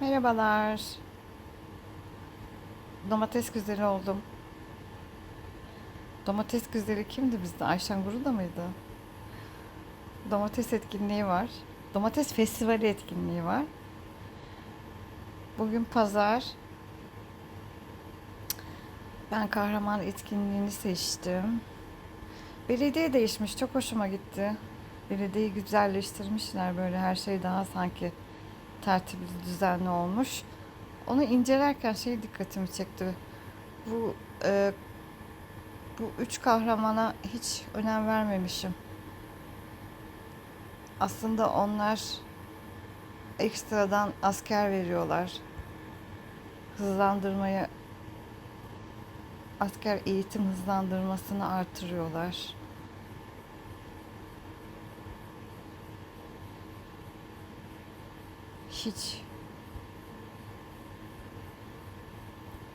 Merhabalar. Domates güzeli oldum. Domates güzeli kimdi bizde? Ayşen Guru da mıydı? Domates etkinliği var. Domates festivali etkinliği var. Bugün pazar. Ben kahraman etkinliğini seçtim. Belediye değişmiş. Çok hoşuma gitti. Belediyeyi güzelleştirmişler böyle her şey daha sanki tertipli düzenli olmuş. Onu incelerken şey dikkatimi çekti. Bu e, bu üç kahramana hiç önem vermemişim. Aslında onlar ekstradan asker veriyorlar. Hızlandırmayı asker eğitim hızlandırmasını artırıyorlar. Hiç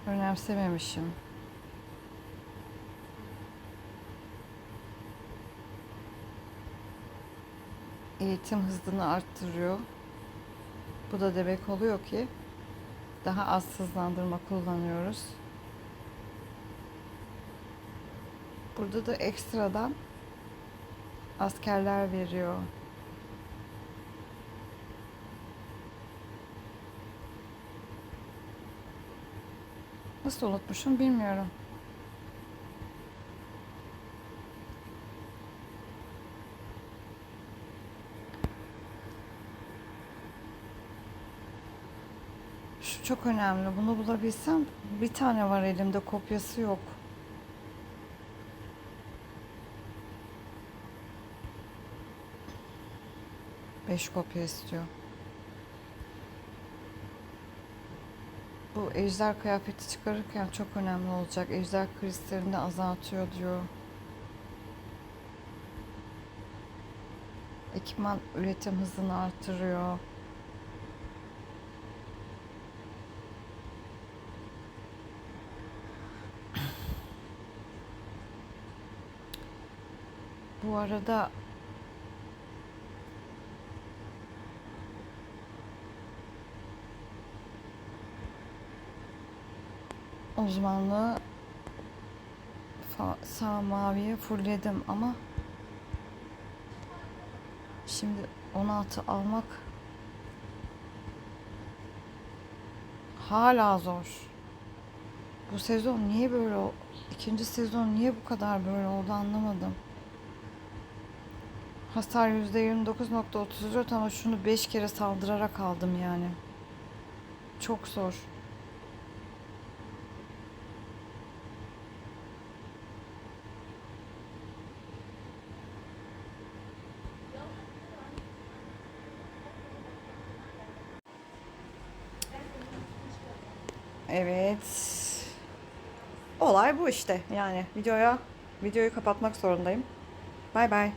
önemsememişim. Eğitim hızını arttırıyor. Bu da demek oluyor ki daha az hızlandırma kullanıyoruz. Burada da ekstradan askerler veriyor. Nasıl unutmuşum bilmiyorum. Şu çok önemli. Bunu bulabilsem bir tane var elimde kopyası yok. Beş kopya istiyor. Bu ejder kıyafeti çıkarırken çok önemli olacak. Ejder kristalini azaltıyor diyor. Ekipman üretim hızını artırıyor. Bu arada uzmanlığı sağ maviye fullledim ama şimdi 16 almak hala zor. Bu sezon niye böyle ikinci sezon niye bu kadar böyle oldu anlamadım. Hasar %29.34 ama şunu 5 kere saldırarak aldım yani. Çok zor. Evet. Olay bu işte. Yani videoya videoyu kapatmak zorundayım. Bay bay.